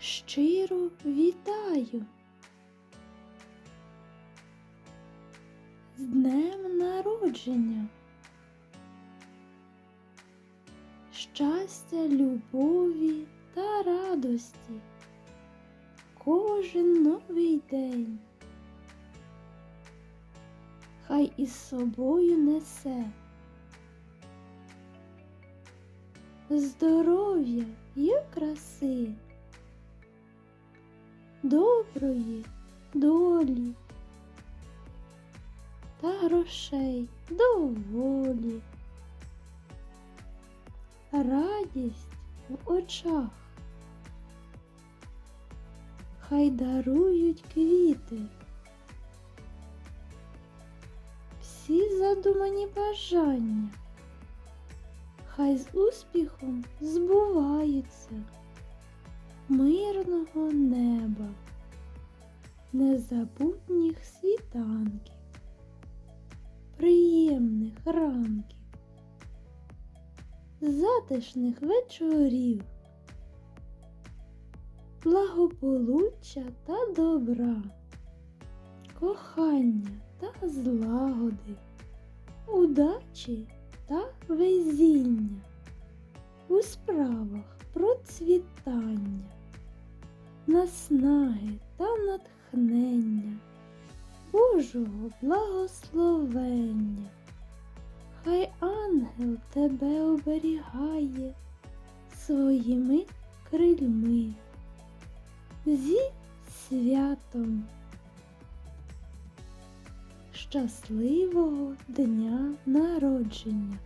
щиро вітаю. З днем народження. Щастя, любові та радості. Кожен новий день. Хай із собою несе здоров'я і краси, доброї долі та грошей доволі, радість в очах. Хай дарують квіти. Всі задумані бажання хай з успіхом збуваються мирного неба, незабутніх світанків, приємних ранків, затишних вечорів, благополуччя та добра, кохання та злагоди, удачі та везіння, у справах процвітання, наснаги та натхнення, Божого благословення. Хай ангел тебе оберігає своїми крильми. Зі святом. Щасливого дня народження!